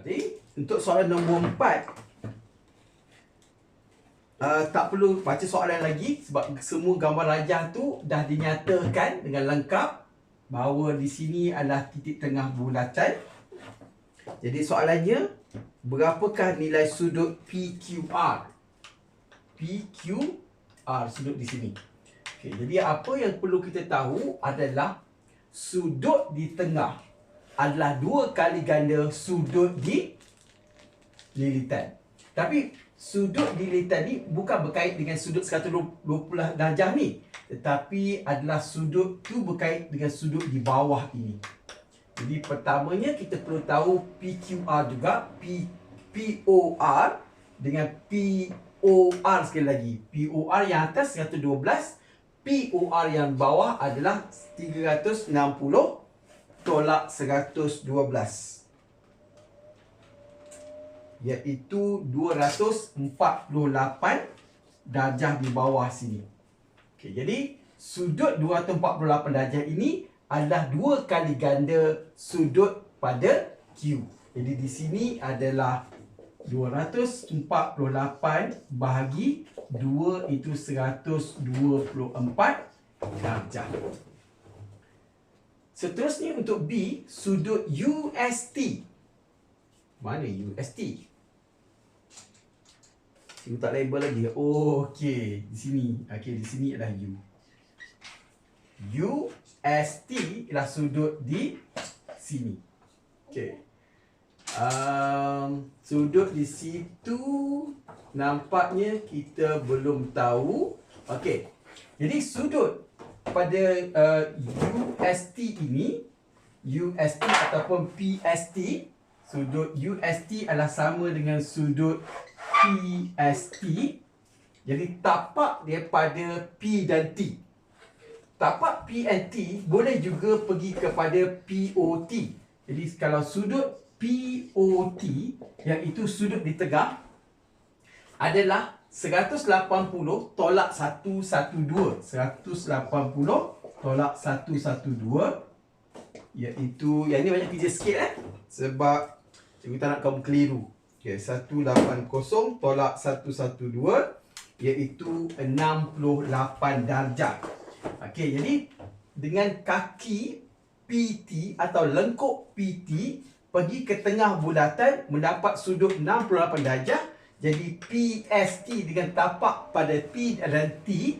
Jadi untuk soalan nombor 4 Uh, tak perlu baca soalan lagi sebab semua gambar rajah tu dah dinyatakan dengan lengkap bahawa di sini adalah titik tengah bulatan. Jadi soalannya berapakah nilai sudut PQR? PQR sudut di sini. Okey, jadi apa yang perlu kita tahu adalah sudut di tengah adalah dua kali ganda sudut di lilitan. Tapi sudut di lilitan ni bukan berkait dengan sudut 120 darjah ni. Tetapi adalah sudut tu berkait dengan sudut di bawah ini. Jadi pertamanya kita perlu tahu PQR juga. P, POR dengan POR sekali lagi. POR yang atas 112. POR yang bawah adalah 360 tolak 112 iaitu 248 darjah di bawah sini. Okey, jadi sudut 248 darjah ini adalah dua kali ganda sudut pada Q. Jadi di sini adalah 248 bahagi 2 itu 124 darjah. Seterusnya untuk B, sudut UST. Mana UST? Cikgu tak label lagi. Oh, okey. Di sini. Okey, di sini adalah U. UST ialah sudut di sini. Okey. Um, sudut di situ nampaknya kita belum tahu. Okey. Jadi sudut pada uh, UST ini UST ataupun PST sudut UST adalah sama dengan sudut PST. Jadi tapak dia pada P dan T. Tapak P and T boleh juga pergi kepada POT. Jadi kalau sudut POT yang itu sudut di tengah adalah 180 tolak 112. 180 tolak 112 iaitu yang ni banyak kerja sikit eh sebab cikgu tak nak kamu keliru. Okey, 180 tolak 112 iaitu 68 darjah. Okey, jadi dengan kaki PT atau lengkuk PT pergi ke tengah bulatan mendapat sudut 68 darjah. Jadi PST dengan tapak pada P dan T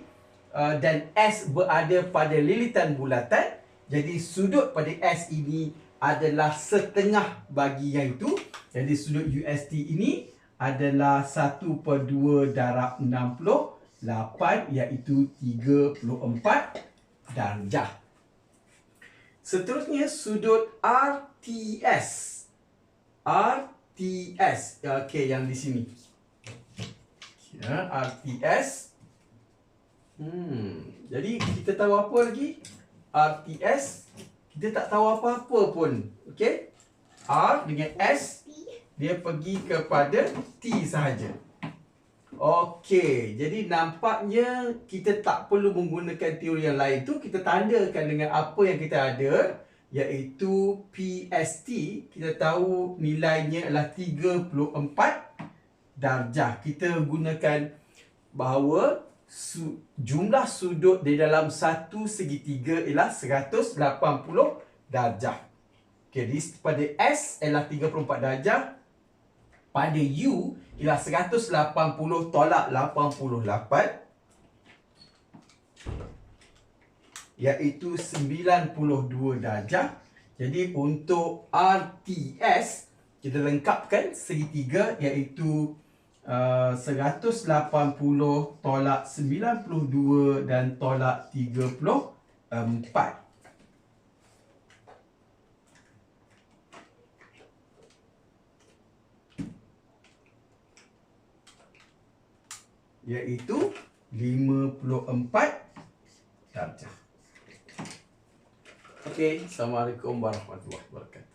uh, dan S berada pada lilitan bulatan. Jadi sudut pada S ini adalah setengah bagi yang itu. Jadi sudut UST ini adalah 1 per 2 darab 68 iaitu 34 darjah. Seterusnya sudut RTS. RTS. Okey yang di sini. Ya, RTS. Hmm, jadi kita tahu apa lagi? RTS kita tak tahu apa-apa pun. Okey? R dengan S dia pergi kepada T sahaja. Okey, jadi nampaknya kita tak perlu menggunakan teori yang lain tu, kita tandakan dengan apa yang kita ada iaitu PST, kita tahu nilainya adalah 34 darjah. Kita gunakan bahawa su, jumlah sudut di dalam satu segitiga ialah 180 darjah. Okey, di pada S ialah 34 darjah. Pada U ialah 180 tolak 88 iaitu 92 darjah. Jadi untuk RTS kita lengkapkan segitiga iaitu 180 uh, tolak 92 dan tolak 34. Iaitu 54 darjah. Okey, Assalamualaikum warahmatullahi wabarakatuh.